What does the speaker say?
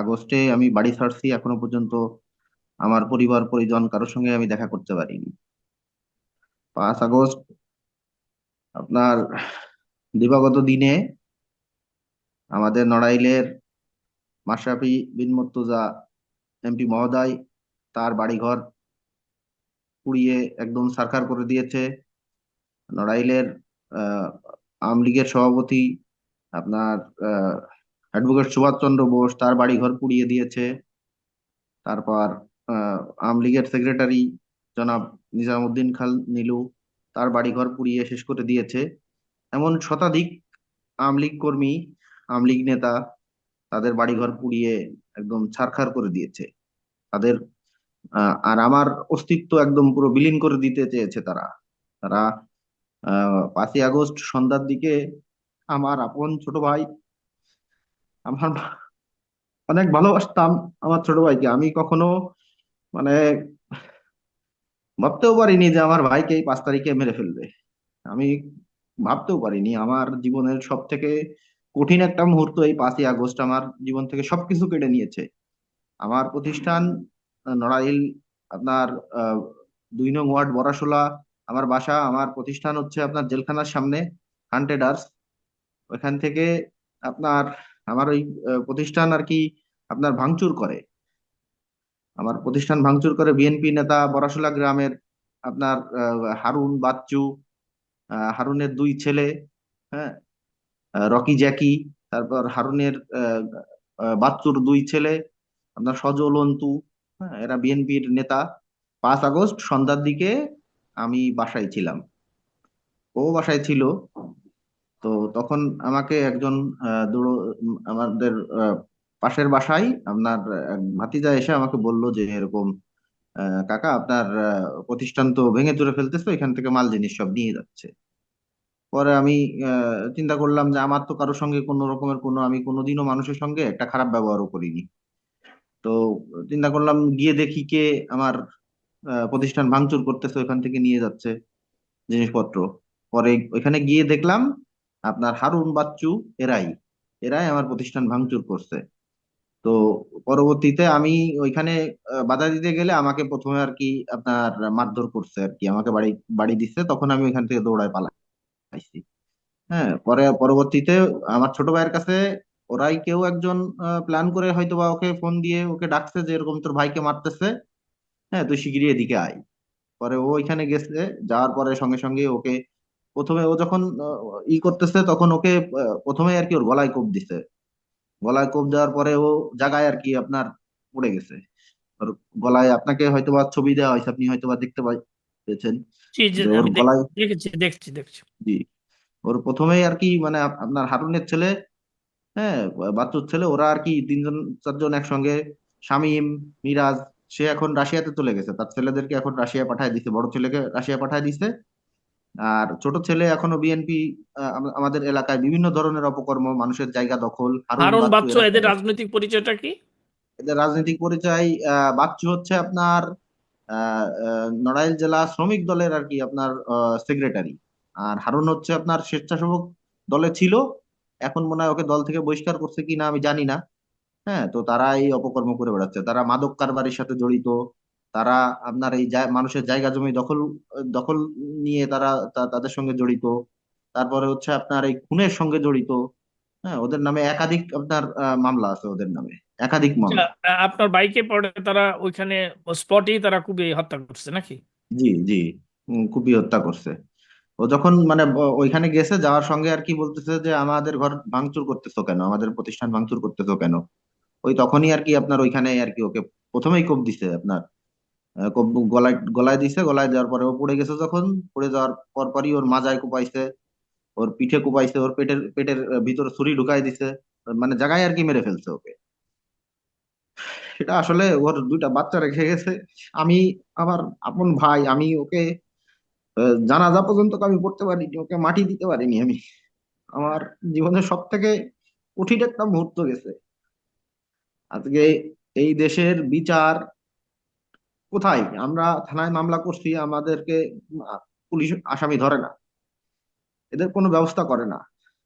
আগস্টে আমি বাড়ি ছাড়ছি এখনও পর্যন্ত আমার পরিবার, পরিজন কারোর সঙ্গে আমি দেখা করতে পারিনি। পাঁচ আগস্ট আপনার দিবাগত দিনে আমাদের নড়াইলের মাশরাফি বিন মুর্তজা এমপি মহোদয় তার বাড়িঘর পুড়িয়ে একদম সারখার করে দিয়েছে। নড়াইলের, আহ, আওয়ামী লীগের সভাপতি আপনার অ্যাডভোকেট সুভাষচন্দ্র বোস তার বাড়িঘর পুড়িয়ে দিয়েছে। তারপর আওয়ামী লীগের সেক্রেটারি জনাব নিজামুদ্দিন খাল নীলু তার বাড়িঘর পুড়িয়ে শেষ করে দিয়েছে। এমন শতাধিক আওয়ামী লীগ কর্মী, আওয়ামী লীগ নেতা তাদের বাড়িঘর পুড়িয়ে একদম ছারখার করে দিয়েছে। তাদের আর আমার অস্তিত্ব একদম পুরো বিলীন করে দিতে চেয়েছে তারা। তারা, আহ, পাঁচই আগস্ট সন্ধ্যার দিকে আমার আপন ছোট ভাই আমার অনেক ভালোবাসতাম আমার ছোট ভাইকে। আমি কখনো মানে ভাবতেও পারিনি যে আমার ভাইকে এই পাঁচ তারিখে মেরে ফেলবে। আমি ভাবতেও পারিনি। আমার জীবনের সব থেকে কঠিন একটা মুহূর্ত এই পাঁচই আগস্ট আমার জীবন থেকে সবকিছু কেড়ে নিয়েছে। আমার প্রতিষ্ঠান নড়াইল, আপনার দুই নং ওয়ার্ড বড়াশোলা, আমার বাসা, আমার প্রতিষ্ঠান হচ্ছে আপনার জেলখানার সামনে, হান্টেডার্স। ওইখান থেকে আপনার আমার ওই প্রতিষ্ঠান আর কি আপনার ভাঙচুর করে। আমার প্রতিষ্ঠান ভাঙচুর করে বিএনপি নেতা বড়াশোলা গ্রামের আপনার হারুন বাচ্চু হারুনের দুই ছেলে হ্যাঁ রকি জ্যাকি, তারপর হারুনের বাচ্চুর দুই ছেলে, আপনার সজল অন্তু হ্যাঁ এরা বিএনপির নেতা। পাঁচ আগস্ট সন্ধ্যার দিকে আমি বাসায় ছিলাম। ও বাসায় ছিল। তো তখন আমাকে একজন আমাদের পাশের বাসায় আপনার ভাতিজা এসে আমাকে বলল যে এরকম কাকা আপনার প্রতিষ্ঠান তো ভেঙে চুরে ফেলতেছে, এখান থেকে মাল জিনিস সব নিয়ে যাচ্ছে। পরে আমি চিন্তা করলাম যে আমার তো কারোর সঙ্গে কোনো রকমের কোনো, আমি কোনোদিনও মানুষের সঙ্গে একটা খারাপ ব্যবহারও করিনি। তো চিন্তা করলাম গিয়ে দেখি কে আমার প্রতিষ্ঠান ভাঙচুর করতেছে, ওখান থেকে নিয়ে যাচ্ছে জিনিসপত্র। পরে ওইখানে গিয়ে দেখলাম আপনার হারুন বাচ্চু, এরাই। এরাই আমার প্রতিষ্ঠান ভাঙচুর করছে। তো পরবর্তীতে আমি ওইখানে বাধা দিতে গেলে আমাকে প্রথমে আর কি আপনার মারধর করছে আর কি। আমাকে বাড়ি বাড়ি দিচ্ছে। তখন আমি ওইখান থেকে দৌড়ায় পালাইছি। হ্যাঁ পরে, পরবর্তীতে আমার ছোট ভাইয়ের কাছে ওরাই কেউ একজন প্ল্যান করে হয়তো বা ওকে ফোন দিয়ে ওকে ডাকছে যে, এরকম তোর ভাইকে মারতেছে। হ্যাঁ তুই শিগগিরই এদিকে আয়। পরে ও ওইখানে গেছে। যাওয়ার পরে সঙ্গে সঙ্গে ওকে প্রথমে ও যখন ই করতেছে তখন ওকে প্রথমে আর কি ওর গলায় কোপ দিছে। গলায় কোপ দেওয়ার পরে ও জায়গায় আর কি আপনার পড়ে গেছে। ওর গলায় আপনাকে হয়তো বা ছবি দেওয়া হয়েছে আপনি হয়তো বা দেখতে পেয়েছেন। ওর আমি গলায় দেখেছি দেখছি দেখছি জি। ওর প্রথমেই আর কি মানে আপ- আপনার হারুনের ছেলে হ্যাঁ বাচ্চুর ছেলে ওরা আর কি তিনজন চারজন একসঙ্গে শামীম মিরাজ সে এখন রাশিয়াতে চলে গেছে। তার ছেলেদেরকে এখন রাশিয়া পাঠায় দিছে বড় ছেলেকে রাশিয়া পাঠায় দিছে। আর ছোট ছেলে এখনও বিএনপি আমাদের এলাকায় বিভিন্ন ধরনের অপকর্ম মানুষের জায়গা দখল হারুন বাচ্চু এদের রাজনৈতিক পরিচয়টা কি? এদের রাজনৈতিক পরিচয় বাচ্চু হচ্ছে আপনার নড়াইল জেলা শ্রমিক দলের আর কি আপনার সেক্রেটারি আর হারুন হচ্ছে আপনার স্বেচ্ছাসেবক দলে ছিল এখন মনে হয় ওকে দল থেকে বহিষ্কার করছে কিনা আমি জানি না। হ্যাঁ তো তারা এই অপকর্ম করে বেড়াচ্ছে। তারা মাদক কারবারের সাথে জড়িত তারা আপনার এই মানুষের জায়গা জমি দখল দখল নিয়ে তারা তাদের সঙ্গে জড়িত। তারপরে হচ্ছে আপনার এই খুনের সঙ্গে জড়িত। হ্যাঁ ওদের নামে একাধিক আপনার মামলা আছে ওদের নামে। একাধিক মামলা। আচ্ছা, আপনার বাইকে পড়ে তারা ওইখানে স্পটেই তারা খুবই হত্যা করছে নাকি? জি জি খুবই হত্যা করছে। ও যখন মানে ওইখানে গেছে যাওয়ার সঙ্গে আর কি বলতেছে যে আমাদের ঘর ভাঙচুর করতেছো কেন? আমাদের প্রতিষ্ঠান ভাঙচুর করতেছো কেন? ওই তখনই আর কি আপনার ওইখানে আর কি ওকে প্রথমেই কোপ দিছে আপনার। গলায় গলায় দিছে, গলায় দেওয়ার পরে ও পড়ে গেছে যখন, পড়ে যাওয়ার পর পরই ওর মাজায় কোপাইছে, ওর পিঠে কোপাইছে, ওর পেটের পেটের ভিতরে ছুরি ঢুকাই দিছে মানে জায়গায় আর কি মেরে ফেলছে ওকে। সেটা আসলে ওর দুইটা বাচ্চা রেখে গেছে। আমি আমার আপন ভাই, আমি ওকে জানাজা পর্যন্ত আমি পড়তে পারিনি, ওকে মাটি দিতে পারিনি আমি। আমার জীবনের সব থেকে কঠিন একটা মুহূর্ত গেছে। আজকে এই দেশের বিচার কোথায়? আমরা থানায় মামলা করছি, আমাদেরকে পুলিশ আসামি ধরে না। এদের কোনো ব্যবস্থা করে না।